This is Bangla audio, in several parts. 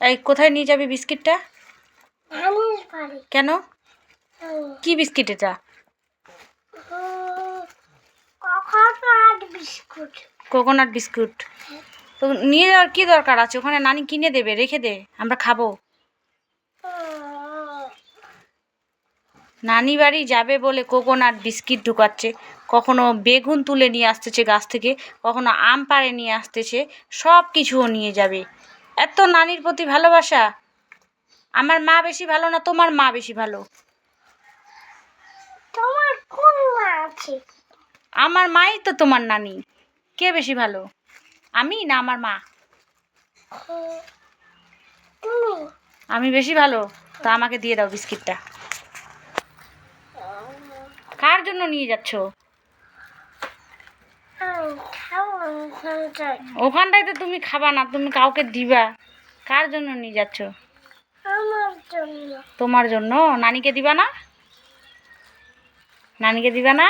এই কোথায় নিয়ে যাবি বিস্কিটটা? কেন? কি বিস্কিট এটা? Coconut biscuit. তো নিয়ে যাওয়ার কি দরকার আছে? ওখানে নানি কিনে দেবে রেখে দে আমরা খাব হুম, নানি বাড়ি যাবে বলে কোকোনাট বিস্কিট ঢুকাচ্ছে। কখনো বেগুন তুলে নিয়ে আসতেছে গাছ থেকে কখনো আম পাড়ে নিয়ে আসতেছে সব কিছুও নিয়ে যাবে। এত নানির প্রতি ভালোবাসা? আমার মা বেশি ভালো না তোমার মা বেশি ভালো? তোমার কোন মা আছে? আমার মাই তো তোমার নানি। কে বেশি ভালো? আমি না আমার মা? আমি বেশি ভালো? তা আমাকে দিয়ে দাও বিস্কিটটা। কার জন্য নিয়ে যাচ্ছ? ওখানটায় তো তুমি খাবা না তুমি কাউকে দিবা। কার জন্য নিয়ে যাচ্ছ? তোমার জন্য? নানিকে দিবা না? নানিকে দিবা না?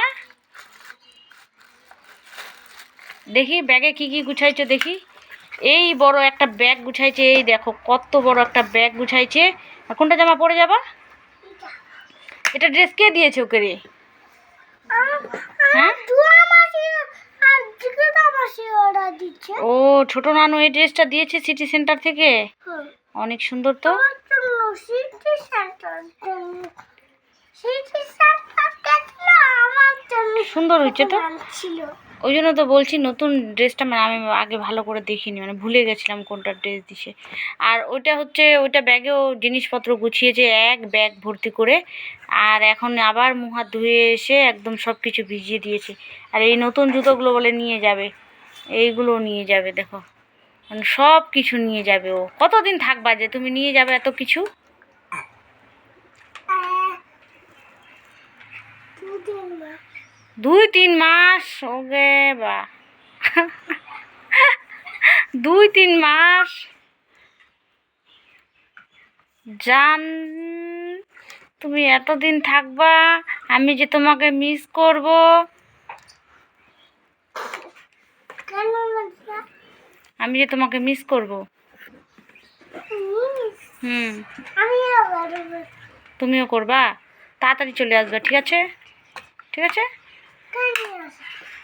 দেখি ব্যাগে কি কি গুছাইছো দেখি। এই বড় একটা ব্যাগ গুছাইছে এই দেখো কত বড় একটা ব্যাগ গুছাইছে। আর কোনটা জামা পরে যাবা? এটা ড্রেস কে দিয়েছে ওকে রে হ্যাঁ দুয়া মাসি আর দিকে মাসি অর্ডার দিচ্ছে ও ছোট নানু এই ড্রেসটা দিয়েছে সিটি সেন্টার থেকে? অনেক সুন্দর তো। সুন্দর হয়েছে তো। ওই জন্য তো বলছি নতুন ড্রেসটা মানে আমি আগে ভালো করে দেখিনি মানে ভুলে গেছিলাম কোনটা ড্রেস দিছে। আর ওইটা হচ্ছে ওইটা ব্যাগেও জিনিসপত্র গুছিয়েছে এক ব্যাগ ভর্তি করে। আর এখন আবার মুখ হাত ধুয়ে এসে একদম সব কিছু ভিজিয়ে দিয়েছে। আর এই নতুন জুতোগুলো বলে নিয়ে যাবে। এইগুলো নিয়ে যাবে, দেখো। মানে সব কিছু নিয়ে যাবে ও। কতদিন থাকবা যে তুমি নিয়ে যাবে এত কিছু? দুই তিন মাস, ওগে বা। দুই তিন মাস। জান, তুমি এতদিন থাকবা, আমি যে তোমাকে মিস করব কেন লাগবে আমি যে তোমাকে মিস করব। হুম। তুমিও করবা? তাড়াতাড়ি চলে আসবে ঠিক আছে? ঠিক আছে?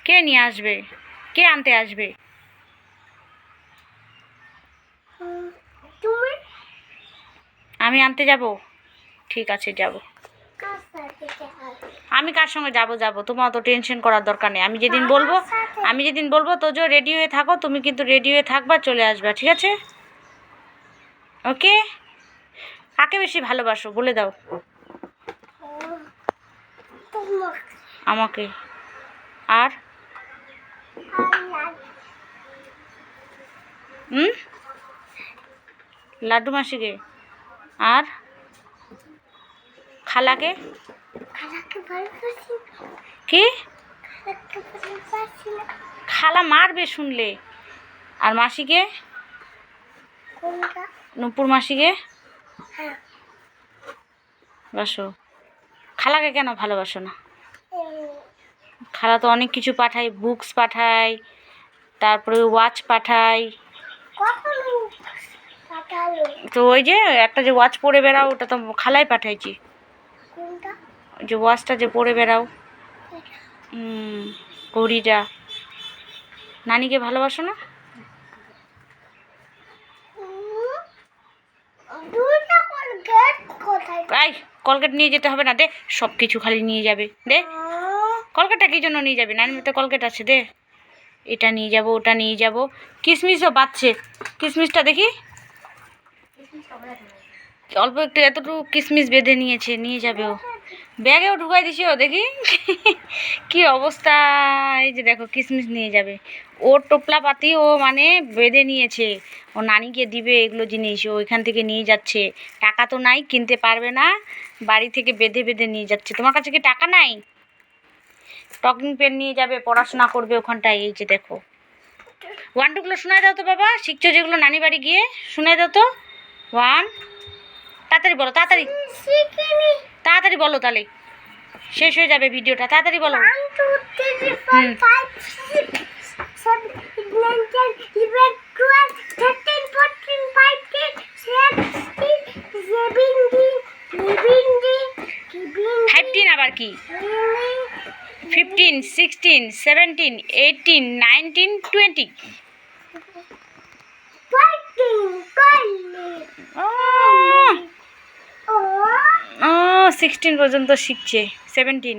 কে নিয়ে আসবে? কে আনতে আসবে? আমি আনতে যাব। ঠিক আছে যাবে। আমি কার সঙ্গে যাব যাব? তোমার তো টেনশন করার দরকার নেই। আমি যেদিন বলব আমি যেদিন বলব তো যে রেডি হয়ে থাকো তুমি কিন্তু রেডি হয়ে থাকবা চলে আসবা ঠিক আছে? ওকে কাকে বেশি ভালোবাসো? বলে দাও। আমাকে। আর? হুম? লাড্ডু মাসিকে। আর? খালাকে? কি? খালা মারবে শুনলে। আর মাসিকে? নুপুর মাসিকে? বাসো। খালাকে কেন ভালোবাসো না? খালা তো অনেক কিছু পাঠায় বুকস পাঠায় তারপরে ওয়াচ পাঠায়। তো ওই যে একটা যে ওয়াচ পরে বেড়াও ওটা তো খালাই পাঠাইছি। যে ওয়াচটা যে পরে বেড়াও। ঘড়িটা। নানিকে ভালোবাসো না? কলগেট নিয়ে যেতে হবে না, দে। সব কিছু খালি নিয়ে যাবে, দে। কলকাতা কী জন্য নিয়ে যাবে? নানির তো কলকাতা আছে, দে। এটা নিয়ে যাব, ওটা নিয়ে যাব। কিশমিশও পাচ্ছে। কিশমিশটা দেখি। অল্প একটু এতটুকু কিশমিশ বেঁধে নিয়েছে, নিয়ে যাবে ও। ব্যাগেও ঢুকাই দিছি ও দেখি। কি অবস্থা? এই যে দেখো কিশমিশ নিয়ে যাবে। ওর টোপলা পাতি ও মানে বেঁধে নিয়েছে। ও নানিকে দিবে এগুলো জিনিস, ও এখান থেকে নিয়ে যাচ্ছে। টাকা তো নাই, কিনতে পারবে না। বাড়ি থেকে বেঁধে বেঁধে নিয়ে যাচ্ছে। তোমার কাছে কি টাকা নাই? টকিং পেন নিয়ে যাবে, পড়াশোনা করবে ওখানটায়, এই যে দেখো। ওয়ান টুগুলো শোনায় দাও তো বাবা, শিখছো যেগুলো নানি বাড়ি গিয়ে? শোনায় দাও তো। ওয়ান তাড়াতাড়ি বলো তাড়াতাড়ি। তাড়াতাড়ি বলো তাহলে। শেষ হয়ে যাবে ভিডিওটা তাড়াতাড়ি বলো। ফাইভটিন আবার কি? Fifteen sixteen seventeen eighteen nineteen twenty Oh. Sixteen পর্যন্ত শিখছে সেভেন্টিন